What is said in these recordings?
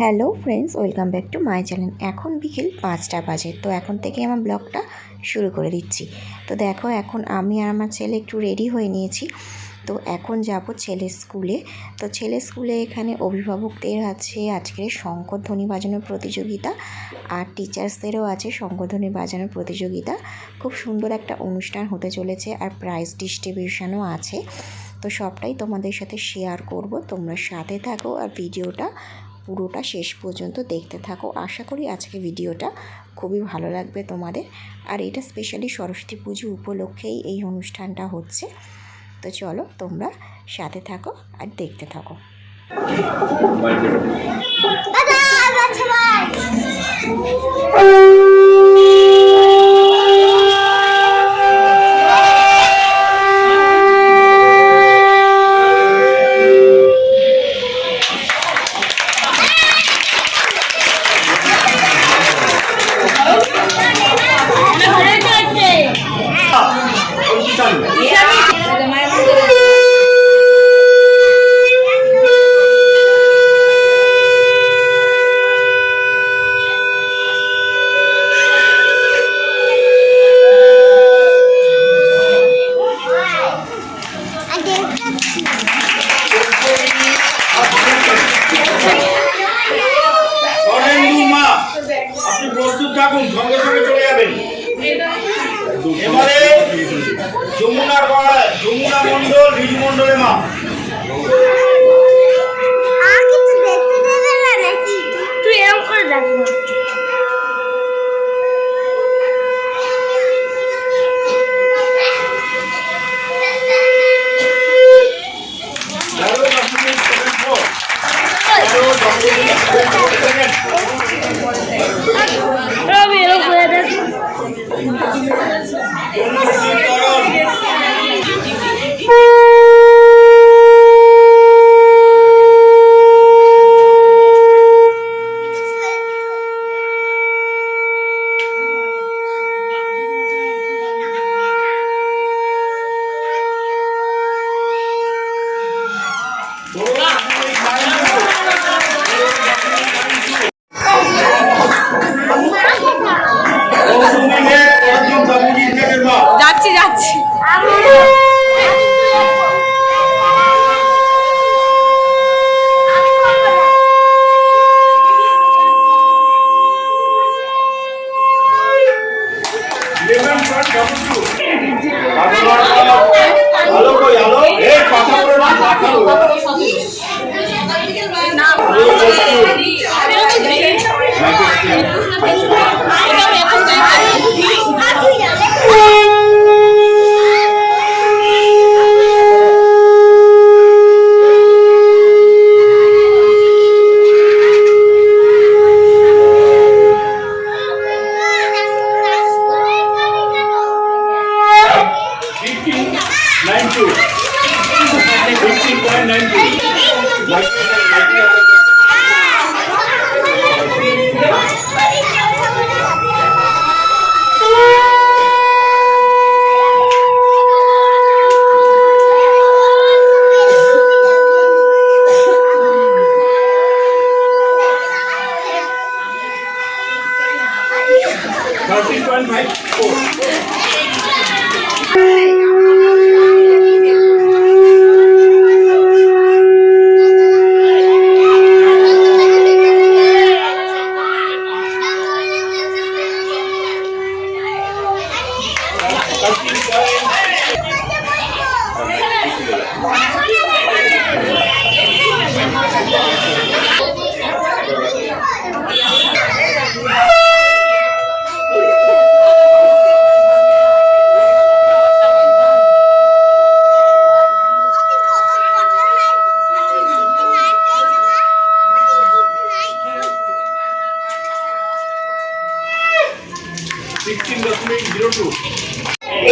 Hello friends, welcome back to my channel. এখন বিকেল পাঁচটা বাজে, তো এখন থেকে আমার ব্লগটা শুরু করে দিচ্ছি। তো দেখো, এখন আমি আর আমার ছেলে একটু রেডি হয়ে নিয়েছি। তো এখন যাব ছেলের স্কুলে। তো ছেলের স্কুলে এখানে অভিভাবকদের আছে, আজকের শঙ্করধ্বনি বাজানোর প্রতিযোগিতা আর টিচার্সদেরও আছে শঙ্করধ্বনি বাজানোর প্রতিযোগিতা। খুব সুন্দর একটা অনুষ্ঠান হতে চলেছে আর প্রাইজ ডিস্ট্রিবিউশনও আছে। তো সবটাই তোমাদের সাথে শেয়ার করব, তোমরা সাথে থাকো আর ভিডিওটা পুরোটা শেষ পর্যন্ত দেখতে থাকো। আশা করি আজকে ভিডিওটা খুবই ভালো লাগবে তোমাদের। আর এটা স্পেশালি সরস্বতী পুজো উপলক্ষেই এই অনুষ্ঠানটা হচ্ছে। তো চলো তোমরা সাথে থাকো আর দেখতে থাকো।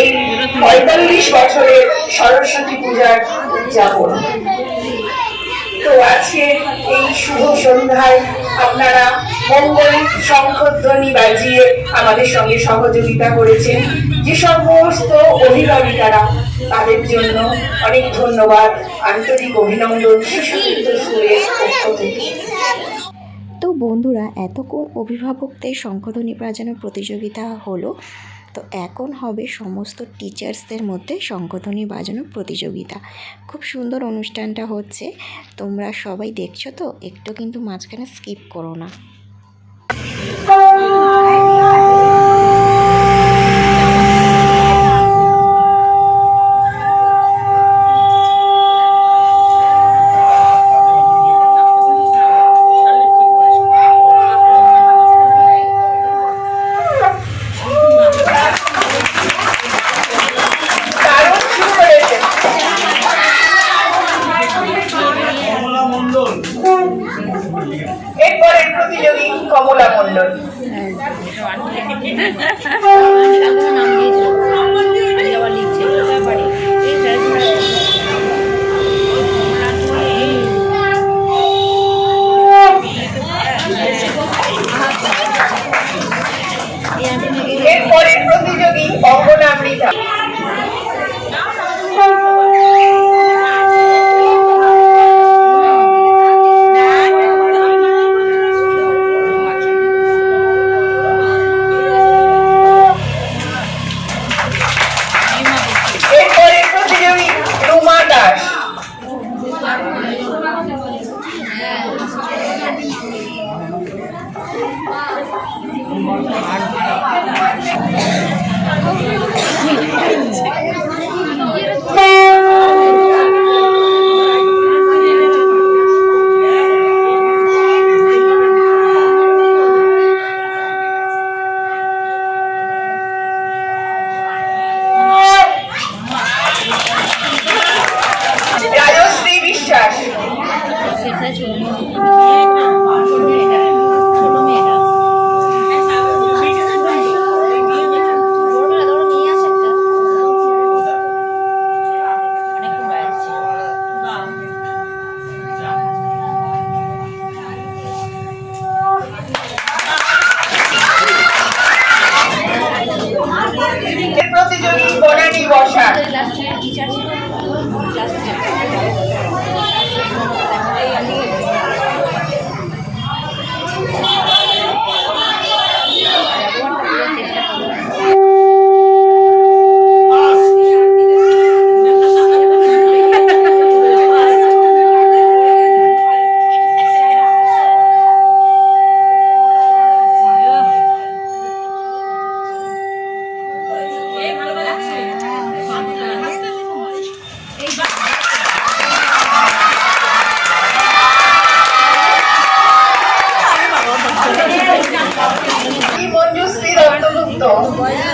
এই পঁয়তাল্লিশ বছরের সরস্বতী পূজার উদযাপন। তো আজকে এই শুভ সন্ধ্যায় আপনারা মঙ্গল শঙ্খধ্বনি বাজিয়ে আমাদের সঙ্গে সহযোগিতা করেছেন। যে সমস্ত অভিভাবিকারা তাদের জন্য অনেক ধন্যবাদ, আন্তরিক অভিনন্দন। শিশু স্কুলের পক্ষ থেকে। বন্ধুরা, এতক্ষণ অভিভাবকদের শঙ্খধ্বনি বাজানোর প্রতিযোগিতা হলো। তো এখন হবে সমস্ত টিচার্সদের মধ্যে সংগঠনী বাজানো প্রতিযোগিতা। খুব সুন্দর অনুষ্ঠানটা হচ্ছে। তোমরা সবাই দেখছ তো? একটু কিন্তু মাঝখানে স্কিপ করো না। 懂什么呀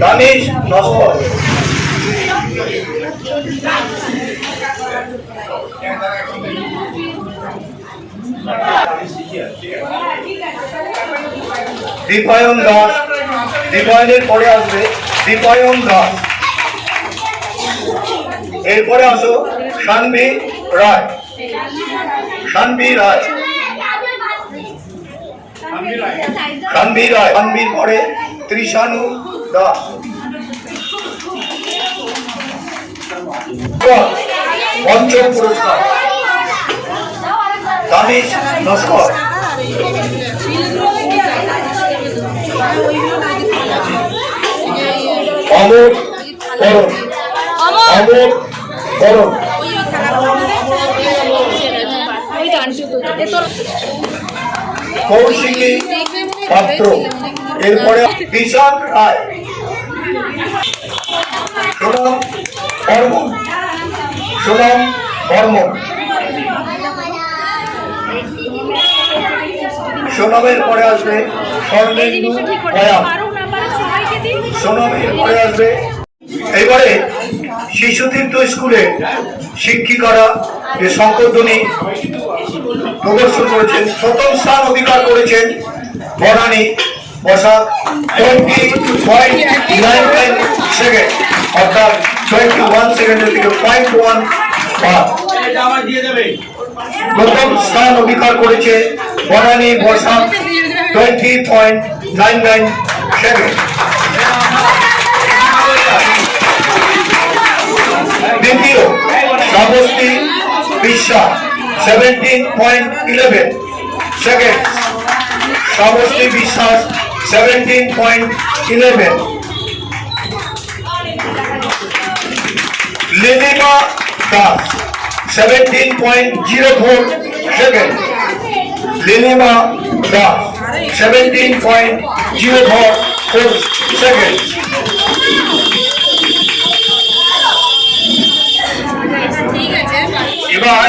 দানিশ নস্কর। দীপায়ন দাস। দীপায়নের পরে আসবে দীপায়ন দাস। এরপরে আসো সানভি রায়। সানভি রায়। সানভি রায়। সানভির পরে ত্রিশানু দাস। পঞ্চম পুরস্কার। তানিশ নস্কর। অমর করণ অমর করণ কৌশিকী পাত্র। এরপরে কিষান রায়। সোনম বর্মন। সোনম বর্মন। সোনমের পরে আসবে স্বর্ণেন্দু বয়াম সোনমের পরে আসবে এবারে স্কুলে শিক্ষিকারা যে সংকোধনী প্রদর্শন করেছেন, প্রথম স্থান অধিকার করেছেন Banani Basak twenty point nine nine second অর্থাৎ টোয়েন্টি ওয়ান সেকেন্ডের থেকে পয়েন্ট ওয়ান প্রথম স্থান অধিকার করেছে Banani Basak twenty point nine nine second দ্বিতীয় Shrabasti Biswas seventeen point eleven second Shrabasti Biswas seventeen point eleven Lilima Das seventeen point zero four second Lilima Das seventeen point zero four four second এবার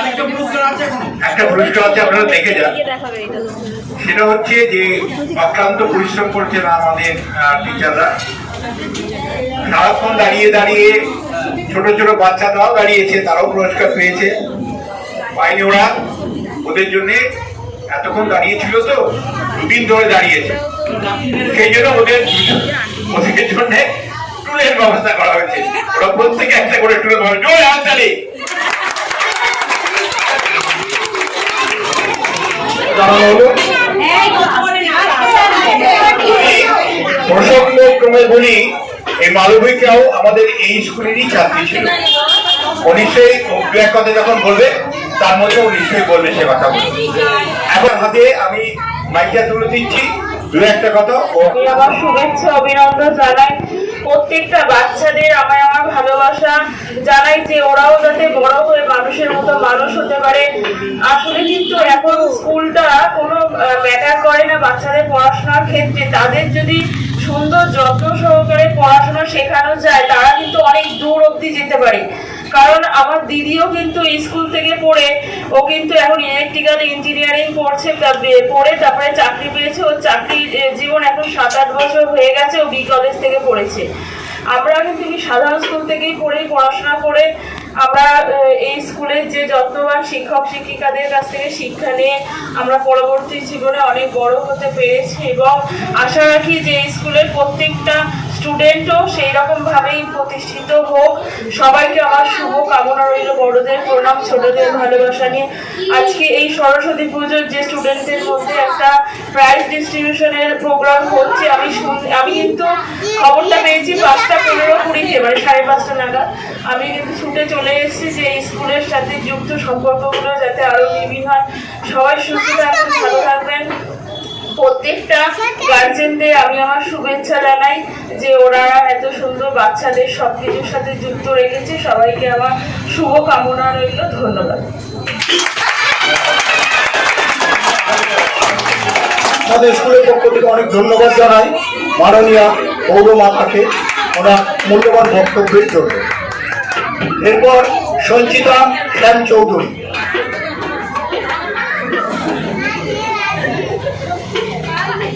একটা পুরস্কার আছে একটা পুরস্কার আছে আপনারা দেখে যান সেটা হচ্ছে যে অক্লান্ত পরিশ্রম করছেন আমাদের টিচাররা সারাক্ষণ দাঁড়িয়ে দাঁড়িয়ে ছোট ছোট বাচ্চারাও দাঁড়িয়েছে, তারাও পুরস্কার পেয়েছে। পাইনি ওরা ওদের জন্য। এতক্ষণ দাঁড়িয়েছিল তো, দুদিন ধরে দাঁড়িয়েছে। সেই জন্য ওদের ওদের জন্য টুলের ব্যবস্থা করা হয়েছে। ওরা প্রত্যেকে একটা করে টুলের ব্যবস্থা হাততালি দাঁড়ানো হলো প্রসঙ্গ ক্রমে বলি, এই মালবিকাও আমাদের এই স্কুলেরই ছাত্রী ছিল। ও নিশ্চয়ই এক কথা যখন বলবে, তার মধ্যে ও নিশ্চয়ই বলবে সে কথা এখন হাতে আমি মাইকটা তুলে দিচ্ছি। দু একটা কথা। ও শুভেচ্ছা, অভিনন্দন জানাই। প্রত্যেকটা বাচ্চাদের আমায় আমার ভালোবাসা জানাই যে ওরাও যাতে বড় হয়ে মানুষের মতো মানুষ হতে পারে। আসলে কিন্তু এখন স্কুলটা কোনো ম্যাটার করে না বাচ্চাদের পড়াশোনার ক্ষেত্রে। তাদের যদি সুন্দর যত্ন সহকারে পড়াশোনা শেখানো যায়, তারা কিন্তু অনেক দূর অব্দি যেতে পারে। কারণ আমার দিদিও কিন্তু স্কুল থেকে পড়ে, ও কিন্তু এখন ইলেকট্রিক্যাল ইঞ্জিনিয়ারিং পড়ছে পড়ে তারপরে চাকরি পেয়েছে, ওর চাকরি জীবন এখন সাত আট বছর হয়ে গেছে, ও বি কলেজ থেকে পড়েছে। আমরা কিন্তু সাধারণ স্কুল থেকেই পড়েই পড়াশোনা করে আমরা এই স্কুলের যে যত্নবান শিক্ষক, শিক্ষিকাদের কাছ থেকে শিক্ষা নিয়ে আমরা পরবর্তী জীবনে অনেক বড় হতে পেরেছি এবং আশা রাখি যে স্কুলের প্রত্যেকটা স্টুডেন্টও সেই রকম ভাবেই প্রতিষ্ঠিত হোক। সবাইকে আমার শুভ কামনা রইল বড়দের প্রণাম, ছোটদের ভালোবাসা নিয়ে। আজকে এই সরস্বতী পুজোর যে স্টুডেন্টদের মধ্যে একটা প্রাইজ ডিস্ট্রিবিউশনের প্রোগ্রাম হচ্ছে, আমি আমি কিন্তু খবরটা পেয়েছি পাঁচটা পনেরো কুড়িতে মানে সাড়ে পাঁচটা নাগাদ। আমি কিন্তু ছুটে চলে এসেছি যে স্কুলের সাথে যুক্ত সম্পর্কগুলো যাতে আরও নিবিড় হয়। সবাই সুস্থ থাকবেন ভালো থাকবেন। প্রত্যেকটা গার্জেনদের আমি আমার শুভেচ্ছা জানাই যে ওরা এত সুন্দর বাচ্চাদের সবকিছুর সাথে যুক্ত রেখেছে। সবাইকে আমার শুভ কামনা রইল। ধন্যবাদ। আমাদের স্কুলের পক্ষ থেকে অনেক ধন্যবাদ জানাই। মাননীয় পৌর মাতাকে ওনার মূল্যবান বক্তব্যের জন্য। এরপর সঞ্চিতা শ্যাম চৌধুরী।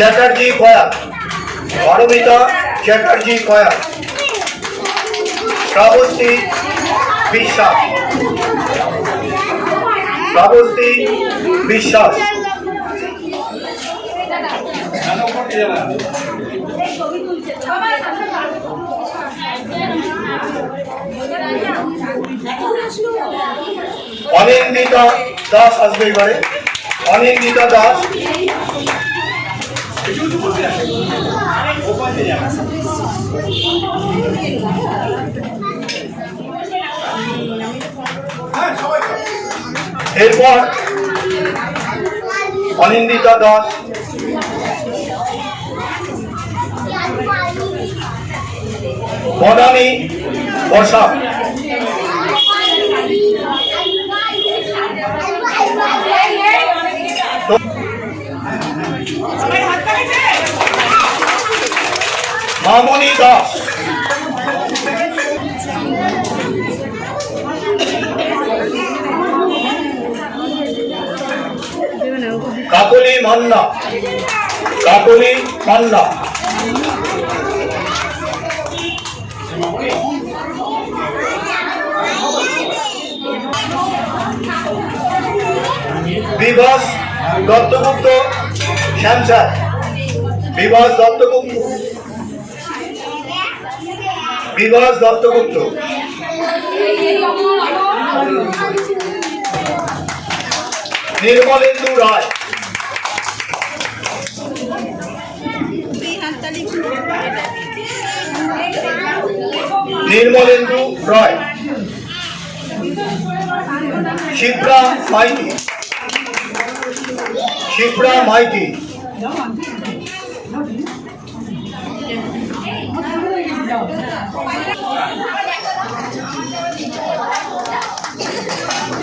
চ্যাটার্জি কয়া। পারমিতা চ্যাটার্জি কয়া। শ্রাবন্তী বিশ্বাস। শ্রাবন্তী বিশ্বাস। অনিন্দিতা দাস আসবে এবারে। অনিন্দিতা দাস এরপর অনিন্দিতা দাস বনানী বসাক মামনি দাস কাকলি বিভাস দত্তগুপ্ত শ্যামসার। বিভাস দত্তগুপ্ত। বিভাস দত্তগুপ্ত। নির্মলেন্দু রায়। নির্মলেন্দু রায়। শিপ্রা মাইতি। শিপ্রা মাইতি।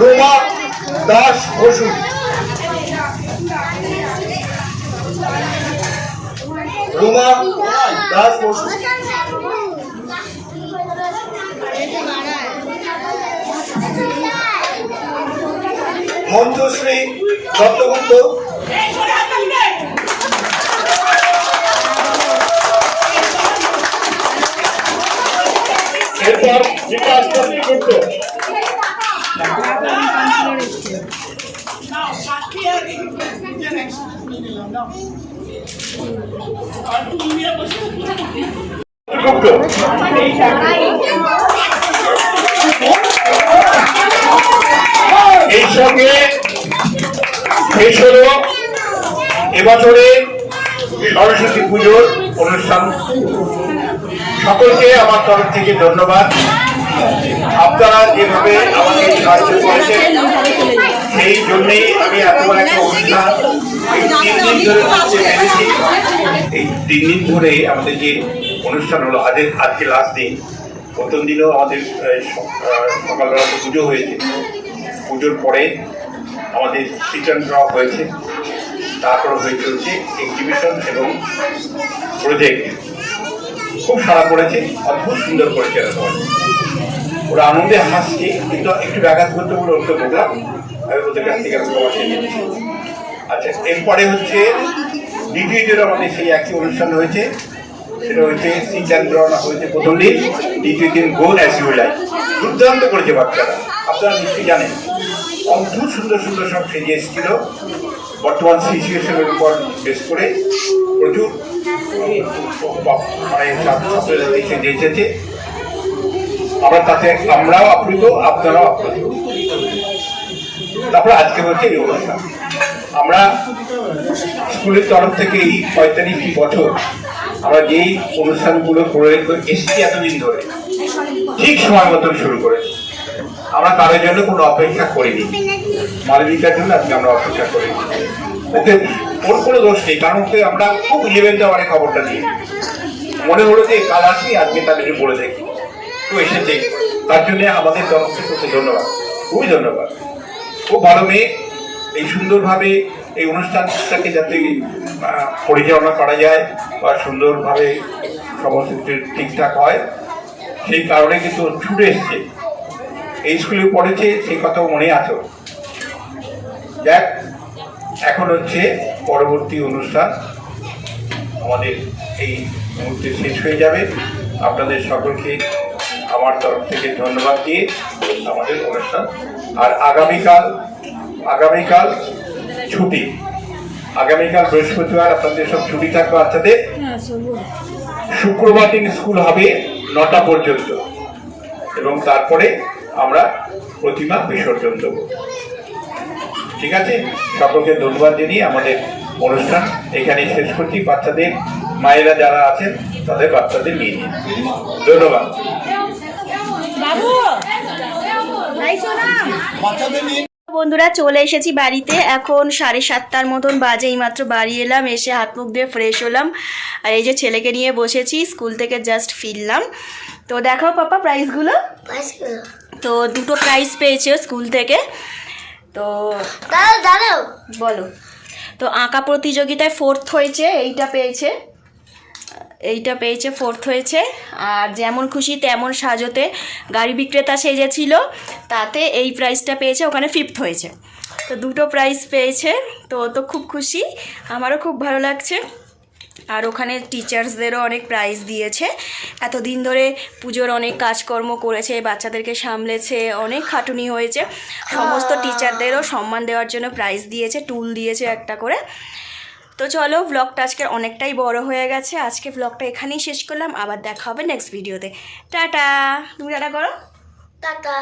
রোমা দাস বসু। রোমা দাস বসু। মঞ্জুশ্রী দত্তগুপ্ত এরপর বিকাশ দত্তগুপ্ত গুপ্ত এই সঙ্গে শেষ হলো। এবছরে সরস্বতী পুজোর অনুষ্ঠান। সকলকে আমার তরফ থেকে ধন্যবাদ। আপনারা যেভাবে আমাকে সাহায্য করেছেন, সেই জন্যেই আমি এত বড় একটা অনুষ্ঠান এই তিন দিন ধরে এই তিন দিন ধরে আমাদের যে অনুষ্ঠান হলো, আজকে আজকে লাস্ট দিন। প্রথম দিনও আমাদের সকালবেলা পুজো হয়েছে। পুজোর পরে আমাদের রিটার্ন ড্র হয়েছে। তারপর হয়ে চলছে এক্সিবিশন এবং প্রজেক্ট খুব সারা করেছে, অদ্ভুত সুন্দর করেছে এরা সবাই। ওরা আনন্দে হাসছে, কিন্তু একটু ব্যাঘাত করতে বলে ওকে বললাম, আমি ওদের কাছ থেকে আমি চেয়ে আচ্ছা এরপরে হচ্ছে দ্বিতীয় দিন আমাদের সেই একই অনুষ্ঠান হয়েছে, সেটা হচ্ছে সিদ্ধান্ত হয়েছে প্রথম দিন, দ্বিতীয় দিন গোল লাইক দুর্দান্ত করেছে বাচ্চারা, আপনারা নিশ্চয়ই জানেন। অদ্ভুত সুন্দর সুন্দর সব সেজে এসেছিল। বর্তমান সিচুয়েশনের উপর বেশ করে প্রচুর মানে সেজে এসেছে। আমরা তাতে, আমরাও আপ্লুত, আপনারাও আপ্লুত। তারপরে আজকে হচ্ছে এই অনুষ্ঠান। আমরা স্কুলের তরফ থেকে এই পঁয়তাল্লিশটি বছর আমরা যেই অনুষ্ঠানগুলো করে এসেছি এতদিন ধরে, ঠিক সময় মতন শুরু করেছি। আমরা তাদের জন্য কোনো অপেক্ষা করিনি। মালবিকার জন্য আজকে আমরা অপেক্ষা করিনি। ওকে ওর কোনো দোষ নেই, কারণ ওকে আমরা খুব ইলেভেন্থ আওয়ারে খবরটা দিই। মনে হলো যে কাল আসি, আজকে তাদেরকে বলে দেখি। তো এসেছে। তার জন্য আমাদের তরফ থেকে ধন্যবাদ। খুবই ধন্যবাদ। খুব ভালো মেয়ে। এই সুন্দরভাবে এই অনুষ্ঠানটাকে যাতে পরিচালনা করা যায় বা সুন্দরভাবে সমস্ত ঠিকঠাক হয়, সেই কারণে কিন্তু ছুটে এসছে। এই স্কুলে পড়েছে সেই কথাও মনে আছে। যাক এখন হচ্ছে পরবর্তী অনুষ্ঠান। আমাদের এই মুহূর্তে শেষ হয়ে যাবে। আপনাদের সকলকে আমার তরফ থেকে ধন্যবাদ দিয়ে আমাদের অনুষ্ঠান। আর আগামীকাল আগামীকাল ছুটি। আগামীকাল বৃহস্পতিবার আপনাদের সব ছুটি থাকবে বাচ্চাদের। শুক্রবার দিন স্কুল হবে নটা পর্যন্ত। এবং তারপরে আমরা প্রতিমা বিসর্জন দেব। ঠিক আছে? সকলকে ধন্যবাদ জানিয়ে আমাদের অনুষ্ঠান এখানে শেষ করছি। বাচ্চাদের মায়েরা যারা আছেন তাদের বাচ্চাদের নিয়ে নিন। ধন্যবাদ। বন্ধুরা চলে এসেছি বাড়িতে। এখন সাড়ে সাতটার মতন বাজে এইমাত্র বাড়ি এলাম এসে হাত মুখ দিয়ে ফ্রেশ হলাম। আর এই যে ছেলেকে নিয়ে বসেছি স্কুল থেকে জাস্ট ফিরলাম। তো দেখাও পাপা প্রাইসগুলো তো দুটো প্রাইজ পেয়েছে স্কুল থেকে। তো বলো। তো আঁকা প্রতিযোগিতায় ফোর্থ হয়েছে এইটা পেয়েছে। এইটা পেয়েছে ফোর্থ হয়েছে। আর যেমন খুশি তেমন সাজতে গাড়ি বিক্রেতা সেজেছিল তাতে এই প্রাইজটা পেয়েছে ওখানে ফিফথ হয়েছে। তো দুটো প্রাইজ পেয়েছে তো তো খুব খুশি। আমারও খুব ভালো লাগছে। আর ওখানে টিচার্সদেরও অনেক প্রাইজ দিয়েছে। এতদিন ধরে পুজোর অনেক কাজকর্ম করেছে বাচ্চাদেরকে সামলেছে অনেক খাটুনি হয়েছে। সমস্ত টিচারদেরও সম্মান দেওয়ার জন্য প্রাইজ দিয়েছে টুল দিয়েছে একটা করে। তো চলো ব্লগটা আজকের অনেকটাই বড় হয়ে গেছে। আজকে ব্লগটা এখানেই শেষ করলাম। আবার দেখা হবে নেক্সট ভিডিওতে টাটা! তুমি টাটা করো। টাটা।